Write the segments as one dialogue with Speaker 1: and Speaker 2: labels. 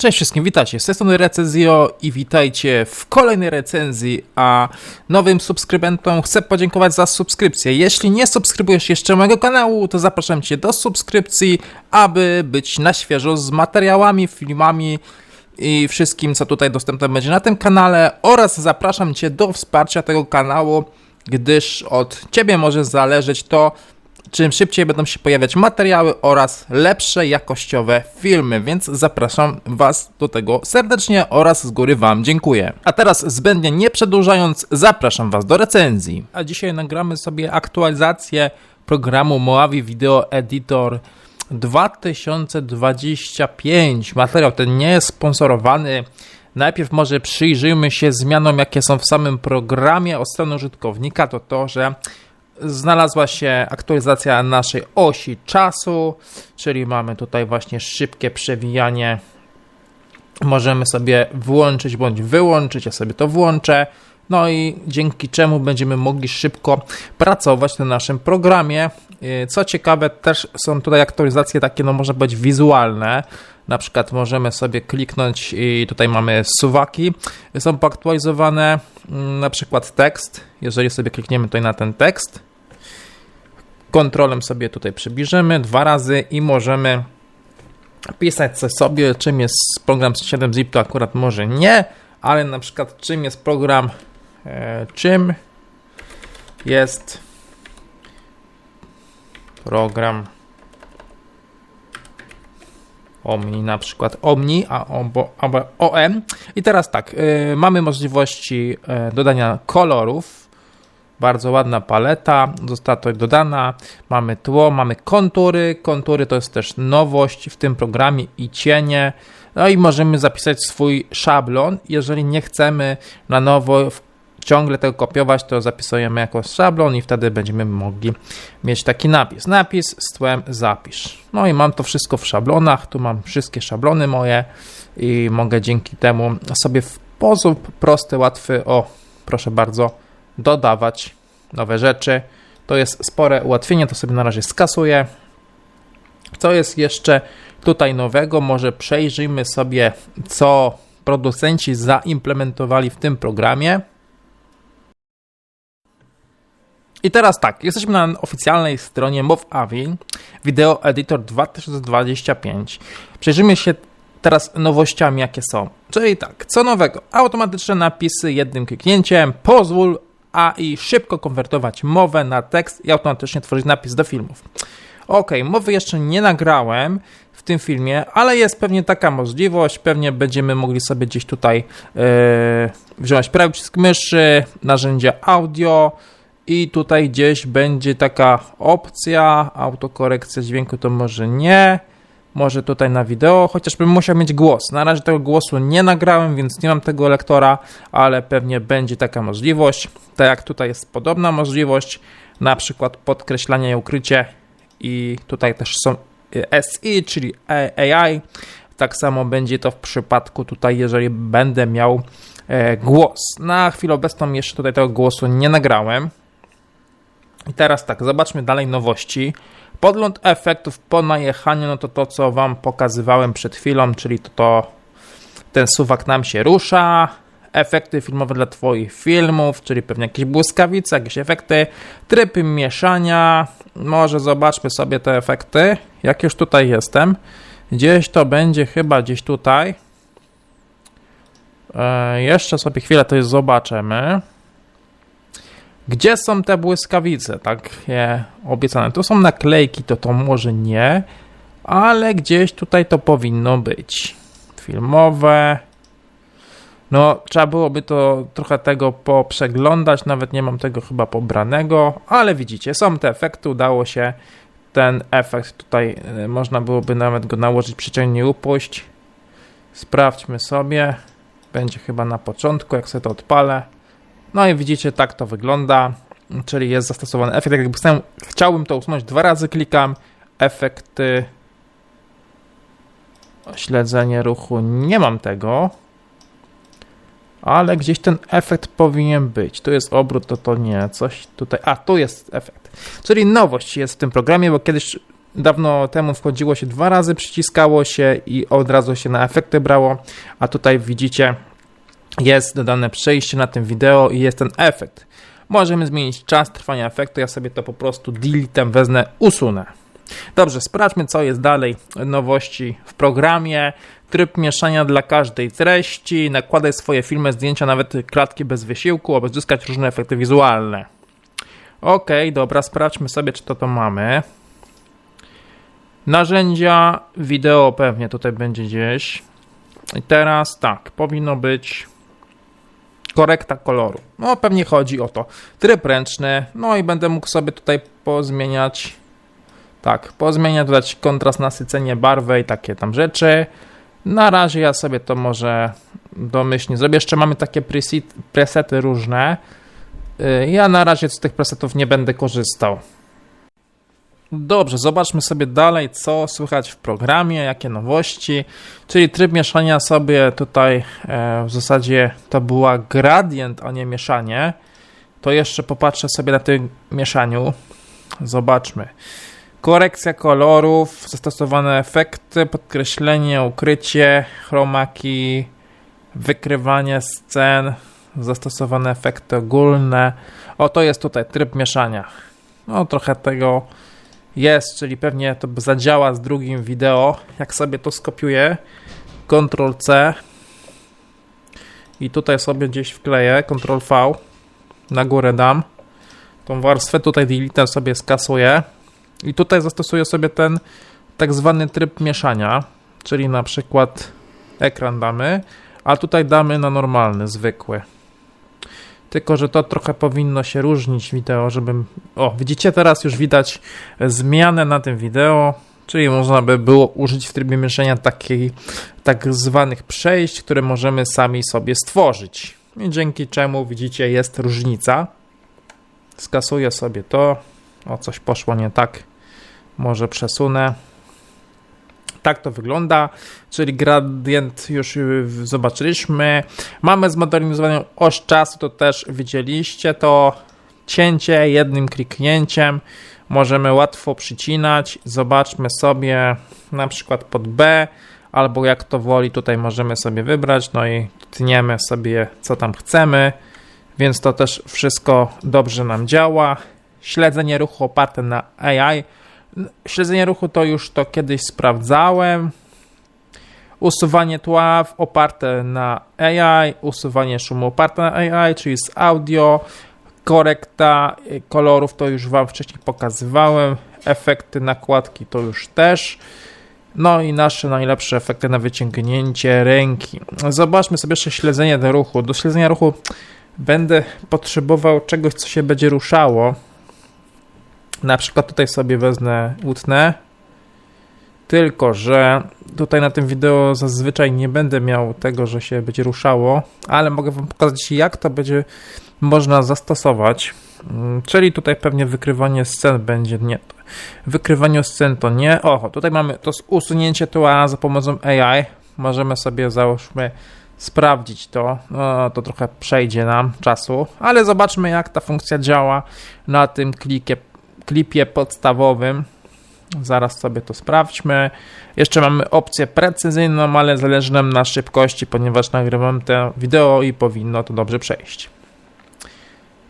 Speaker 1: Cześć wszystkim, witajcie. Z tej strony Recenzjo i witajcie w kolejnej recenzji, a nowym subskrybentom chcę podziękować za subskrypcję. Jeśli nie subskrybujesz jeszcze mojego kanału, to zapraszam Cię do subskrypcji, aby być na świeżo z materiałami, filmami i wszystkim, co tutaj dostępne będzie na tym kanale oraz zapraszam Cię do wsparcia tego kanału, gdyż od Ciebie może zależeć to, czym szybciej będą się pojawiać materiały oraz lepsze jakościowe filmy, więc zapraszam Was do tego serdecznie oraz z góry Wam dziękuję. A teraz zbędnie nie przedłużając, zapraszam Was do recenzji. A dzisiaj nagramy sobie aktualizację programu Moavi Video Editor 2025. Materiał ten nie jest sponsorowany. Najpierw może przyjrzyjmy się zmianom, jakie są w samym programie od strony użytkownika. To to, że znalazła się aktualizacja naszej osi czasu, czyli mamy tutaj właśnie szybkie przewijanie. Możemy sobie włączyć bądź wyłączyć, ja sobie to włączę. No i dzięki czemu będziemy mogli szybko pracować na naszym programie. Co ciekawe, też są tutaj aktualizacje takie, no może być wizualne. Na przykład możemy sobie kliknąć i tutaj mamy suwaki. Są poaktualizowane na przykład tekst. Jeżeli sobie klikniemy tutaj na ten tekst, kontrolem sobie tutaj przybliżymy dwa razy i możemy pisać sobie, czym jest program 7-zip, to akurat może nie, ale na przykład czym jest program, e, czym jest program Omni, na przykład Omni, a albo OM. I teraz tak, y, mamy możliwości y, dodania kolorów, bardzo ładna paleta, została tutaj dodana. Mamy tło, mamy kontury. Kontury to jest też nowość w tym programie i cienie. No i możemy zapisać swój szablon. Jeżeli nie chcemy na nowo ciągle tego kopiować, to zapisujemy jako szablon i wtedy będziemy mogli mieć taki napis. Napis z tłem zapisz. No i mam to wszystko w szablonach. Tu mam wszystkie szablony moje i mogę dzięki temu sobie w sposób prosty, łatwy, o proszę bardzo, dodawać rzeczy. To jest spore ułatwienie, to sobie na razie skasuję. Co jest jeszcze tutaj nowego? Może przejrzyjmy sobie, co producenci zaimplementowali w tym programie. I teraz tak, jesteśmy na oficjalnej stronie Movavi Video Editor 2025. Przejrzyjmy się teraz nowościami, jakie są. Czyli tak, co nowego? Automatyczne napisy jednym kliknięciem. Pozwól AI szybko konwertować mowę na tekst i automatycznie tworzyć napis do filmów. Ok, mowy jeszcze nie nagrałem w tym filmie, ale jest pewnie taka możliwość. Pewnie będziemy mogli sobie gdzieś tutaj yy, wziąć prawy przycisk myszy, narzędzia audio i tutaj gdzieś będzie taka opcja, autokorekcja dźwięku to może nie może tutaj na wideo, chociażbym musiał mieć głos. Na razie tego głosu nie nagrałem, więc nie mam tego lektora, ale pewnie będzie taka możliwość. Tak jak tutaj jest podobna możliwość, na przykład podkreślanie i ukrycie i tutaj też są SI, czyli AI. Tak samo będzie to w przypadku tutaj, jeżeli będę miał e, głos. Na chwilę obecną jeszcze tutaj tego głosu nie nagrałem. I teraz tak, zobaczmy dalej nowości. Podgląd efektów po najechaniu, no to to, co Wam pokazywałem przed chwilą, czyli to, to ten suwak nam się rusza. Efekty filmowe dla Twoich filmów, czyli pewnie jakieś błyskawice, jakieś efekty, tryb mieszania. Może zobaczmy sobie te efekty. Jak już tutaj jestem, gdzieś to będzie chyba gdzieś tutaj. E, jeszcze sobie chwilę to zobaczymy. Gdzie są te błyskawice, takie obiecane? To są naklejki, to to może nie, ale gdzieś tutaj to powinno być. Filmowe. No, trzeba byłoby to trochę tego poprzeglądać, nawet nie mam tego chyba pobranego, ale widzicie, są te efekty, udało się ten efekt tutaj, e, można byłoby nawet go nałożyć, przyciągnij upuść. Sprawdźmy sobie, będzie chyba na początku, jak sobie to odpalę. No i widzicie, tak to wygląda, czyli jest zastosowany efekt. Jakby chcę, chciałbym to usunąć dwa razy, klikam efekty, śledzenie ruchu, nie mam tego, ale gdzieś ten efekt powinien być. Tu jest obrót, to to nie, coś tutaj, a tu jest efekt. Czyli nowość jest w tym programie, bo kiedyś dawno temu wchodziło się dwa razy, przyciskało się i od razu się na efekty brało, a tutaj widzicie jest dodane przejście na tym wideo i jest ten efekt. Możemy zmienić czas trwania efektu, ja sobie to po prostu deletem wezmę, usunę. Dobrze, sprawdźmy co jest dalej nowości w programie. Tryb mieszania dla każdej treści. Nakładaj swoje filmy, zdjęcia, nawet klatki bez wysiłku, aby uzyskać różne efekty wizualne. Ok, dobra, sprawdźmy sobie, czy to to mamy. Narzędzia, wideo pewnie tutaj będzie gdzieś. I teraz tak, powinno być korekta koloru. No pewnie chodzi o to. Tryb ręczny, no i będę mógł sobie tutaj pozmieniać tak, pozmieniać, dodać kontrast, nasycenie, barwę i takie tam rzeczy. Na razie ja sobie to może domyślnie zrobię. Jeszcze mamy takie presety różne. Y, ja na razie z tych presetów nie będę korzystał. Dobrze, zobaczmy sobie dalej, co słychać w programie, jakie nowości. Czyli tryb mieszania sobie tutaj e, w zasadzie to była gradient, a nie mieszanie. To jeszcze popatrzę sobie na tym mieszaniu. Zobaczmy. Korekcja kolorów, zastosowane efekty, podkreślenie, ukrycie, chromaki, wykrywanie scen, zastosowane efekty ogólne. O, to jest tutaj tryb mieszania. No, trochę tego jest, czyli pewnie to zadziała z drugim wideo. Jak sobie to skopiuję, Ctrl C i tutaj sobie gdzieś wkleję, Ctrl V, na górę dam. Tą warstwę tutaj delete sobie skasuję i tutaj zastosuję sobie ten tak zwany tryb mieszania, czyli na przykład ekran damy, a tutaj damy na normalny, zwykły. Tylko, że to trochę powinno się różnić wideo, żebym... O, widzicie teraz już widać zmianę na tym wideo, czyli można by było użyć w trybie mieszania takiej, tak zwanych przejść, które możemy sami sobie stworzyć. I dzięki czemu widzicie jest różnica. Skasuję sobie to. O, coś poszło nie tak może przesunę. Tak to wygląda, czyli gradient już zobaczyliśmy. Mamy zmodernizowaną oś czasu, to też widzieliście. To cięcie jednym kliknięciem możemy łatwo przycinać. Zobaczmy sobie na przykład pod B, albo jak to woli, tutaj możemy sobie wybrać. No i tniemy sobie co tam chcemy, więc to też wszystko dobrze nam działa. Śledzenie ruchu oparte na AI Śledzenie ruchu to już to kiedyś sprawdzałem. Usuwanie tła oparte na AI, usuwanie szumu oparte na AI, czyli z audio, korekta kolorów to już Wam wcześniej pokazywałem, efekty nakładki to już też. No i nasze najlepsze efekty na wyciągnięcie ręki. Zobaczmy sobie jeszcze śledzenie ruchu. Do śledzenia ruchu będę potrzebował czegoś, co się będzie ruszało. Na przykład tutaj sobie wezmę, utnę, tylko że tutaj na tym wideo zazwyczaj nie będę miał tego, że się będzie ruszało, ale mogę Wam pokazać, jak to będzie można zastosować. Mm, czyli tutaj pewnie wykrywanie scen będzie nie. Wykrywanie scen to nie. Oho, tutaj mamy to usunięcie tła za pomocą AI. Możemy sobie załóżmy sprawdzić to. No, to trochę przejdzie nam czasu, ale zobaczmy jak ta funkcja działa na tym klikie klipie podstawowym. Zaraz sobie to sprawdźmy. Jeszcze mamy opcję precyzyjną, ale zależy nam na szybkości, ponieważ nagrywam to wideo i powinno to dobrze przejść.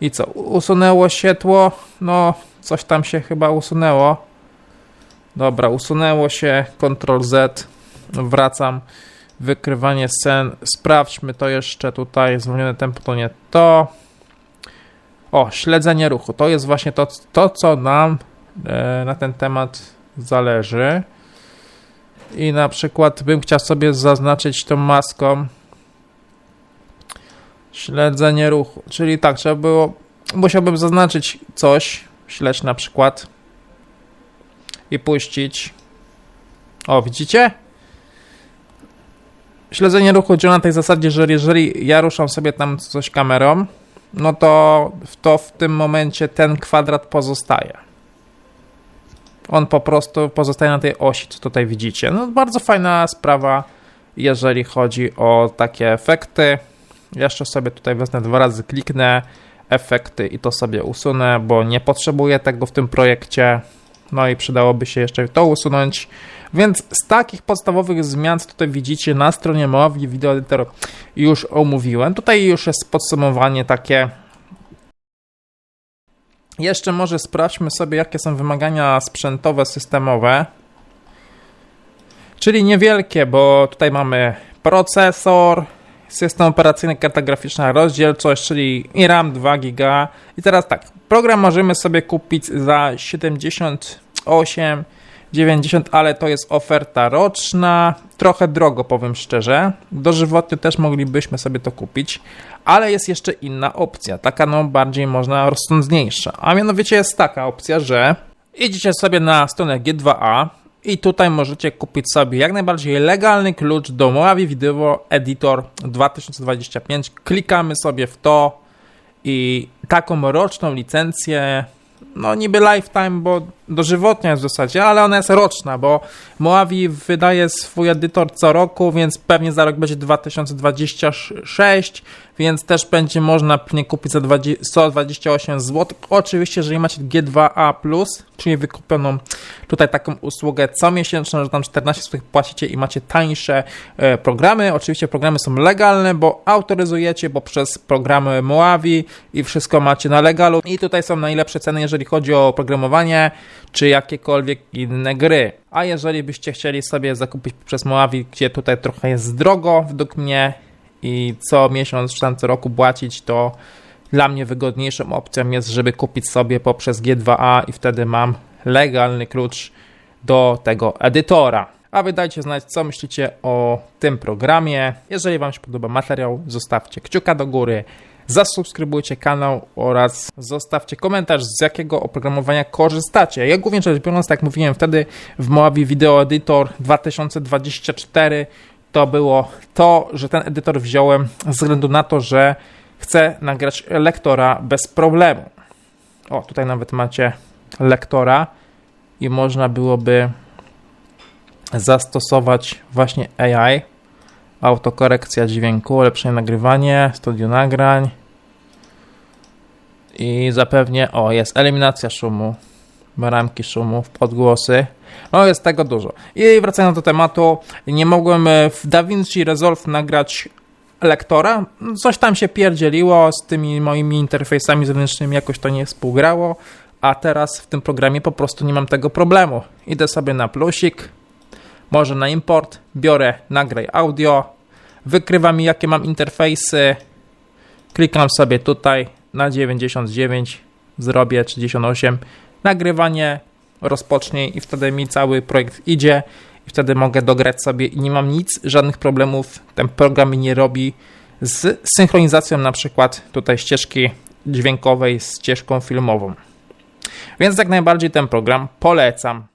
Speaker 1: I co? Usunęło światło? No, coś tam się chyba usunęło. Dobra, usunęło się. Ctrl Z. Wracam. Wykrywanie scen. Sprawdźmy to jeszcze tutaj. Zwolnione tempo to nie to. O, śledzenie ruchu. To jest właśnie to, to co nam e, na ten temat zależy. I na przykład bym chciał sobie zaznaczyć tą maską śledzenie ruchu. Czyli tak, trzeba było, musiałbym zaznaczyć coś, śledź na przykład i puścić. O, widzicie? Śledzenie ruchu działa na tej zasadzie, że jeżeli ja ruszam sobie tam coś kamerą, no to, to w tym momencie ten kwadrat pozostaje. On po prostu pozostaje na tej osi, co tutaj widzicie. No bardzo fajna sprawa, jeżeli chodzi o takie efekty. Jeszcze sobie tutaj wezmę dwa razy, kliknę efekty i to sobie usunę, bo nie potrzebuję tego w tym projekcie. No i przydałoby się jeszcze to usunąć. Więc z takich podstawowych zmian, co tutaj widzicie na stronie Moavi Video Editor już omówiłem. Tutaj już jest podsumowanie takie. Jeszcze może sprawdźmy sobie, jakie są wymagania sprzętowe, systemowe. Czyli niewielkie, bo tutaj mamy procesor, system operacyjny, karta graficzna, rozdzielczość, czyli i RAM 2 GB. I teraz tak, program możemy sobie kupić za 78 90, ale to jest oferta roczna. Trochę drogo, powiem szczerze. Dożywotnie też moglibyśmy sobie to kupić, ale jest jeszcze inna opcja, taka no bardziej można rozsądniejsza. A mianowicie jest taka opcja, że idziecie sobie na stronę G2A i tutaj możecie kupić sobie jak najbardziej legalny klucz do Moavi Video Editor 2025. Klikamy sobie w to i taką roczną licencję no niby lifetime, bo dożywotnia w zasadzie, ale ona jest roczna, bo Moavi wydaje swój edytor co roku, więc pewnie za rok będzie 2026, więc też będzie można nie kupić za 20, 128 zł. Oczywiście, jeżeli macie G2A+, czyli wykupioną tutaj taką usługę comiesięczną, że tam 14 zł płacicie i macie tańsze e, programy. Oczywiście programy są legalne, bo autoryzujecie poprzez programy Moavi i wszystko macie na legalu. I tutaj są najlepsze ceny, jeżeli chodzi o programowanie czy jakiekolwiek inne gry. A jeżeli byście chcieli sobie zakupić przez Moavi, gdzie tutaj trochę jest drogo, według mnie, i co miesiąc czy tam co roku płacić, to dla mnie wygodniejszą opcją jest, żeby kupić sobie poprzez G2A i wtedy mam legalny klucz do tego edytora. A wy dajcie znać, co myślicie o tym programie. Jeżeli Wam się podoba materiał, zostawcie kciuka do góry, zasubskrybujcie kanał oraz zostawcie komentarz, z jakiego oprogramowania korzystacie. Ja głównie rzecz biorąc, tak jak mówiłem wtedy, w Moavi Video Editor 2024 to było to, że ten edytor wziąłem ze względu na to, że chcę nagrać lektora bez problemu. O, tutaj nawet macie lektora i można byłoby zastosować właśnie AI, autokorekcja dźwięku, ulepszenie nagrywanie, studio nagrań i zapewnie, o jest eliminacja szumu, baramki szumu, podgłosy. No jest tego dużo. I wracając do tematu, nie mogłem e, w DaVinci Resolve nagrać lektora. Coś tam się pierdzieliło z tymi moimi interfejsami zewnętrznymi, jakoś to nie współgrało, a teraz w tym programie po prostu nie mam tego problemu. Idę sobie na plusik, może na import, biorę nagraj audio, wykrywa mi jakie mam interfejsy, klikam sobie tutaj na 99, zrobię 38, nagrywanie rozpocznij i wtedy mi cały projekt idzie i wtedy mogę dograć sobie i nie mam nic, żadnych problemów. Ten program nie robi z synchronizacją na przykład tutaj ścieżki dźwiękowej z ścieżką filmową. Więc jak najbardziej ten program polecam.